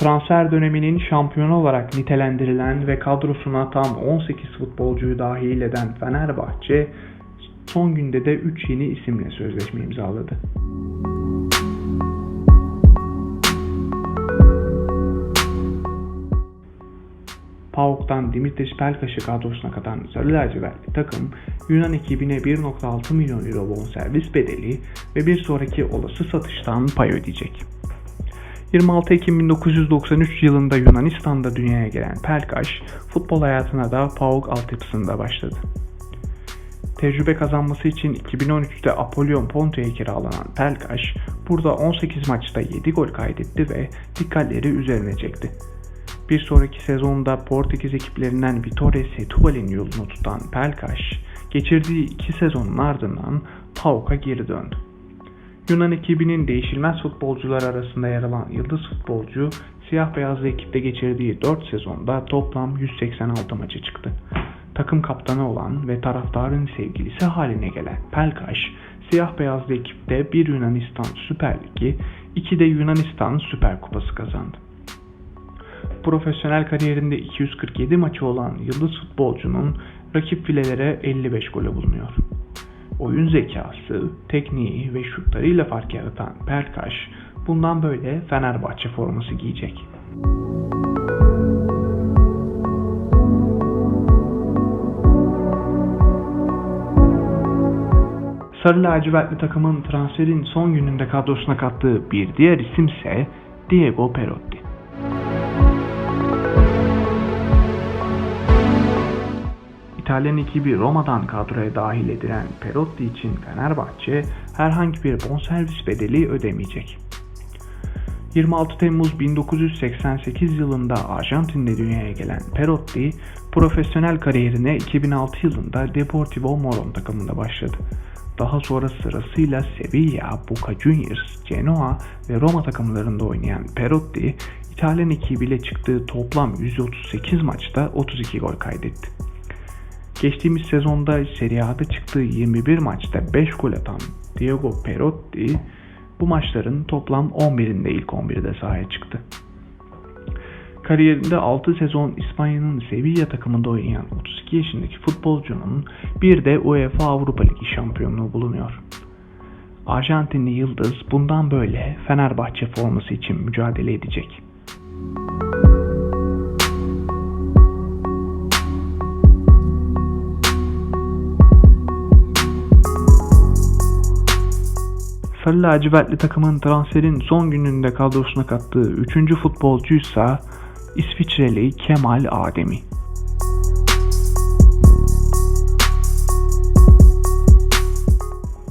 transfer döneminin şampiyonu olarak nitelendirilen ve kadrosuna tam 18 futbolcuyu dahil eden Fenerbahçe son günde de 3 yeni isimle sözleşme imzaladı. PAOK'tan Dimitris Pelkaş'ı kadrosuna katan Sarı lacivertli takım Yunan ekibine 1.6 milyon euro bonservis bedeli ve bir sonraki olası satıştan pay ödeyecek. 26 Ekim 1993 yılında Yunanistan'da dünyaya gelen Pelkaş, futbol hayatına da PAOK altyapısında başladı. Tecrübe kazanması için 2013'te Apollon Ponte'ye kiralanan Pelkaş, burada 18 maçta 7 gol kaydetti ve dikkatleri üzerine çekti. Bir sonraki sezonda Portekiz ekiplerinden Vitória Setúbal'in yolunu tutan Pelkaş, geçirdiği iki sezonun ardından PAOK'a geri döndü. Yunan ekibinin değişilmez futbolcular arasında yer alan yıldız futbolcu, siyah beyazlı ekipte geçirdiği 4 sezonda toplam 186 maça çıktı. Takım kaptanı olan ve taraftarın sevgilisi haline gelen Pelkaş, siyah beyazlı ekipte bir Yunanistan Süper Ligi, iki de Yunanistan Süper Kupası kazandı. Profesyonel kariyerinde 247 maçı olan yıldız futbolcunun rakip filelere 55 golü bulunuyor. Oyun zekası, tekniği ve şutlarıyla fark yaratan Pelkaş bundan böyle Fenerbahçe forması giyecek. Sarı lacivertli takımın transferin son gününde kadrosuna kattığı bir diğer isimse Diego Perotti. İtalyan ekibi Roma'dan kadroya dahil edilen Perotti için Fenerbahçe herhangi bir bonservis bedeli ödemeyecek. 26 Temmuz 1988 yılında Arjantin'de dünyaya gelen Perotti, profesyonel kariyerine 2006 yılında Deportivo Moron takımında başladı. Daha sonra sırasıyla Sevilla, Boca Juniors, Genoa ve Roma takımlarında oynayan Perotti, İtalyan ekibiyle çıktığı toplam 138 maçta 32 gol kaydetti. Geçtiğimiz sezonda Serie A'da çıktığı 21 maçta 5 gol atan Diego Perotti bu maçların toplam 11'inde ilk 11'de sahaya çıktı. Kariyerinde 6 sezon İspanya'nın Sevilla takımında oynayan 32 yaşındaki futbolcunun bir de UEFA Avrupa Ligi şampiyonluğu bulunuyor. Arjantinli Yıldız bundan böyle Fenerbahçe forması için mücadele edecek. Sarı lacivertli takımın transferin son gününde kadrosuna kattığı 3. futbolcuysa İsviçreli Kemal Ademi.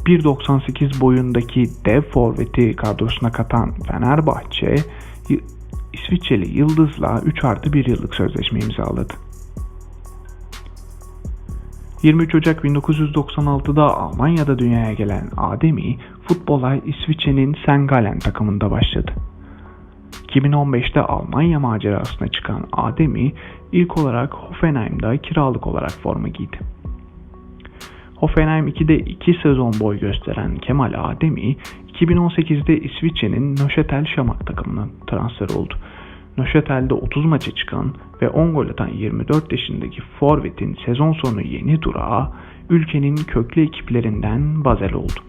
...1.98 boyundaki dev forveti kadrosuna katan Fenerbahçe... İsviçreli Yıldız'la 3 artı 1 yıllık sözleşme imzaladı. 23 Ocak 1996'da Almanya'da dünyaya gelen Ademi futbola İsviçre'nin St. Gallen takımında başladı. 2015'te Almanya macerasına çıkan Ademi ilk olarak Hoffenheim'da kiralık olarak forma giydi. Hoffenheim 2'de 2 sezon boy gösteren Kemal Ademi 2018'de İsviçre'nin Neuchâtel Şamak takımına transfer oldu. Neuchâtel'de 30 maça çıkan ve 10 gol atan 24 yaşındaki forvetin sezon sonu yeni durağı ülkenin köklü ekiplerinden Basel oldu.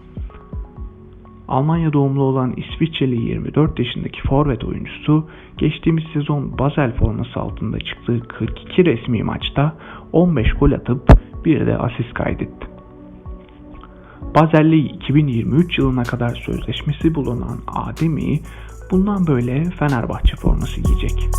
Almanya doğumlu olan İsviçreli 24 yaşındaki forvet oyuncusu geçtiğimiz sezon Basel forması altında çıktığı 42 resmi maçta 15 gol atıp bir de asist kaydetti. Basel'le 2023 yılına kadar sözleşmesi bulunan Ademi bundan böyle Fenerbahçe forması giyecek.